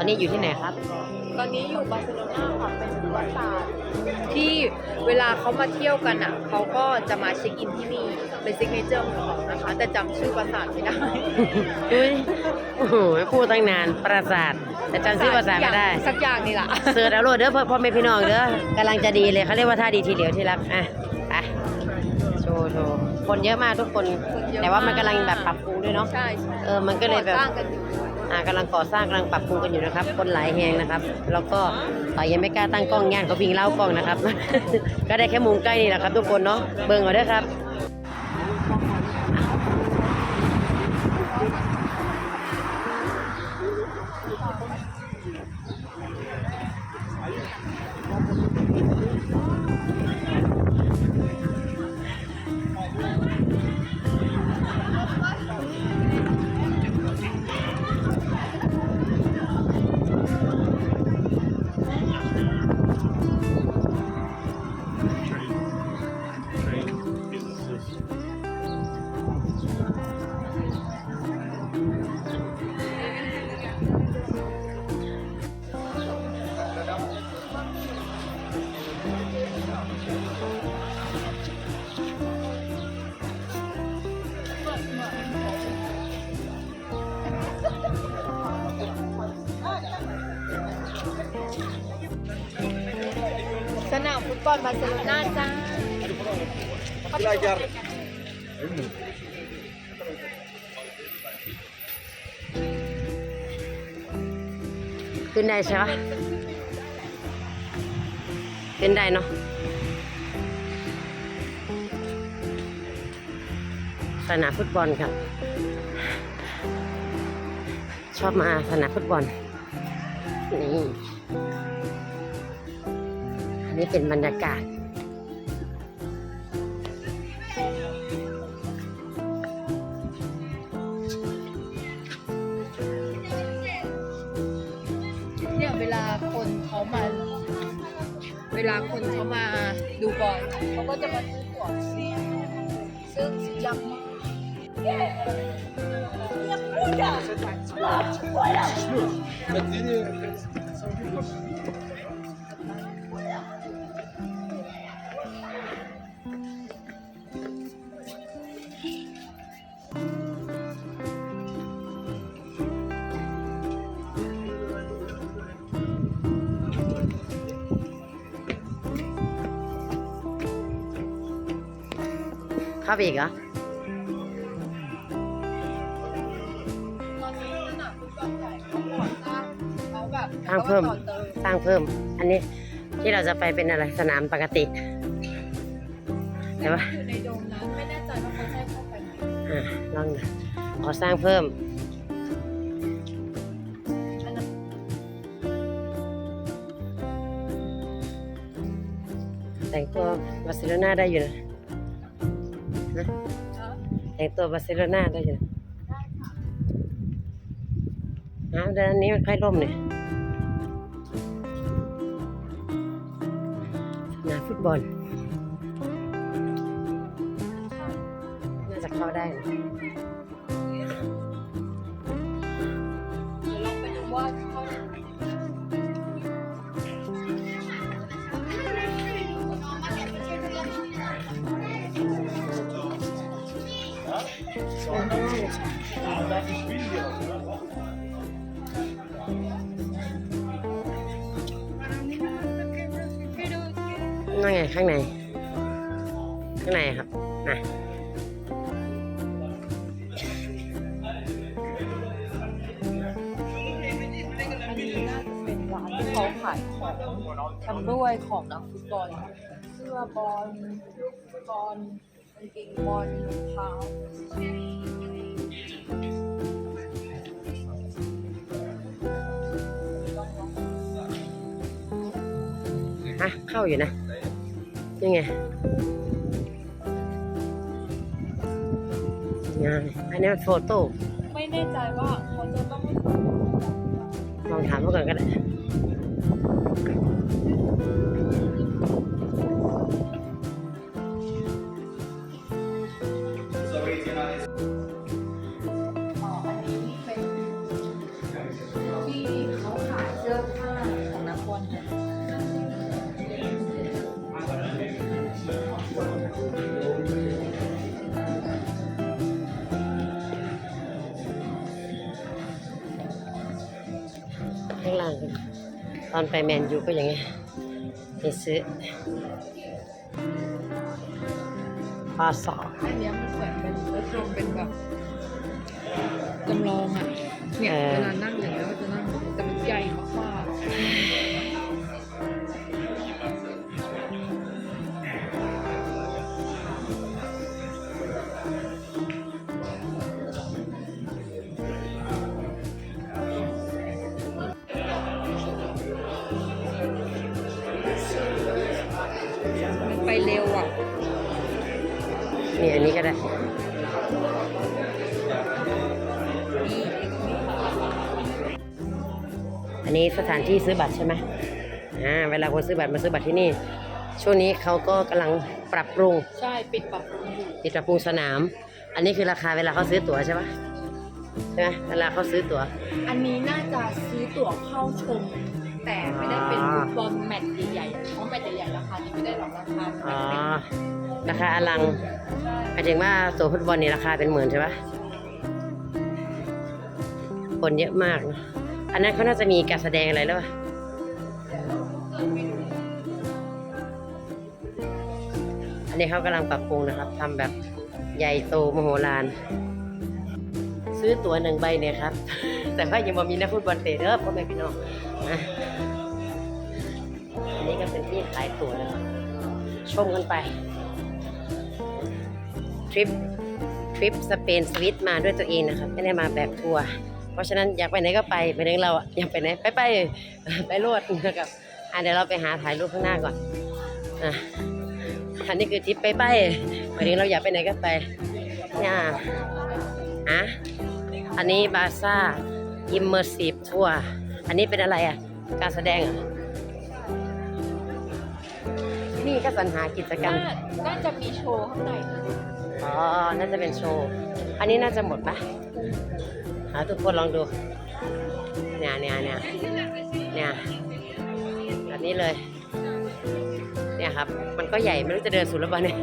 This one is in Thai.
อนนี้อยู่ที่ไหนครับ ตอนนี้อยู่บาร์เซโลนาค่ะเป็นปราสาทที่เวลาเขามาเที่ยวกันอะเขาก็จะมาเช็คอินที่นี่เป็นซิกเนเจอร์ของเขานะคะ แต่จำชื่อปราสาทไม่ได้อุ้ยโอ้โหพูดตั้งนานปราสาท แต่จำชื่อปราสาทไม่ได้ สักอย่างนี่แหละเสิร์ชเอาโหลดเด้อพ่อพ่อแม่พี่น้องเด้อกำลังจะดีเลยเขาเรียกว่าท่าดีทีเหลียวที่รักอะไปโชว์โชว์คนเยอะมากทุกคนคนเยอะแต่ว่ามันมากกำลังแบบปรับปรุงด้วยเนาะใช่ใช่เออมันก็เลยแบบก่อสร้างกันอยู่ อ่ากำลังก่อสร้างกำลังปรับปรุงกันอยู่นะครับ คนหลายแหงนะครับ แล้วก็ต่อยังไม่กล้าตั้งกล้องย่านเขาพิงเล่ากล้องนะครับ ก็ได้แค่มุมใกล้นี่แหละครับ ทุกคนเนาะเบิ่งเอาเด้อครับ นามฟุตบอลบาร์เซโลนาจ้าขึ้นได้ใช่ปะขึ้นได้เนาะสนามฟุตบอลครับ ชอบมาสนามฟุตบอล นี่ นนี้เป็นบรรยากาศ เนี่ยเวลาคนเขามา เวลาคนเขามาดูบอลเขาก็จะมาซื้อตั๋วซึ่งสุดยอดมากเข้าไปอีกเหรอตอนนี้สนามฟุตบอล เขาก่อสร้างเขาแบบสร้างเพิ่มสร้างเพิ่ม อันนี้ที่เราจะไปเป็นอะไรสนามปกติแต่ว่าอยู่ในโดมนั้นไม่แน่ใจว่าเขาให้เข้าไปไหมอ่าลองดูขอสร้างเพิ่มแต่งตัวบาร์เซโลนาได้อยู่นะ นะแต่งตัวบาร์เซโลนาได้อยู่นะน้ำเดือนนี้มันค่อยร่มเนี่ยสนามฟุตบอล น่าจะเข้าได้นะ นั่นไงข้างใน ข้างในครับนะอันนี้น่าจะเป็นร้านที่เขาขายของทำด้วยของนักฟุตบอลเสื้อบอลลูกบอลางเกงบอลรองเท้าฮะเข้าอยู่นะนี่ไงงานอันนี้มันโฟโต้ไม่แน่ใจว่าเขาจะต้องลองถามเขาก่อนก็ได้ ข้างล่างตอนไปแมนยูก็อย่างเงี้ยไปซื้อปลาสออันเนี้ยมันเหมือนเป็นทำเป็นแบบจำลองอะเนี่ยเวลานั่งอย่างเงี้ย นี่อันนี้ก็ได้นี่อันนี้สถานที่ซื้อบัตรใช่ไหมอ่าเวลาคนซื้อบัตรมาซื้อบัตรที่นี่ ช่วงนี้เขาก็กำลังปรับปรุง ใช่ ปิดปรับปรุงอยู่ติดปรับปรุงสนาม อันนี้คือราคาเวลาเขาซื้อตั๋วใช่ปะใช่ไหมเวลาเขาซื้อตั๋ว อันนี้น่าจะซื้อตั๋วเข้าชม แต่ไม่ได้เป็นฟุตบอลแมตช์ใหญ่ๆเพราะ แมตช์ใหญ่ๆราคานี้ไม่ได้หรอกราคาอ๋อ ราคาอลังหมายถึงว่าตัวฟุตบอลนี่ราคาเป็นหมื่นใช่ปะคนเยอะมากนะอันนั้นเขาน่าจะมีการแสดงอะไรแล้วปะอันนี้เขากำลังปรับปรุงนะครับทำแบบใหญ่โตมโหฬาร ซื้อตั๋วหนึ่งใบเนี่ยครับ แต่ว่ายังบ่มีนักฟุตบอลเตะเด้อพ่อแม่พี่น้องนะ อันนี้ก็เป็นที่ขายตั๋วนะครับชมกันไป ทริปทริปสเปนสวิตมาด้วยตัวเองนะครับ ไม่ได้มาแบบทัวร์เพราะฉะนั้นอยากไปไหนก็ไปไปถึงเราอะอยากไปไหนไปไปไปโลดนะครับอะเดี๋ยวเราไปหาถ่ายรูปข้างหน้าก่อนอะอันนี้คือทริปไปไปไปถึงเราอยากไปไหนก็ไปเนี่ยอะอันนี้บาซ่าอิมเมอร์ซีฟทัวร์อันนี้เป็นอะไรอะ การแสดงอะ ที่นี่ก็สรรหากิจกรรม น่าน่าจะมีโชว์ข้างในอ๋อ น่าจะเป็นโชว์ อันนี้น่าจะหมดปะหาทุกคนลองดู เนี่ยเนี่ยเนี่ยเนี่ยแบบนี้เลย เนี่ยครับ มันก็ใหญ่ไม่รู้จะเดินสุดหรือเปล่าเนี่ย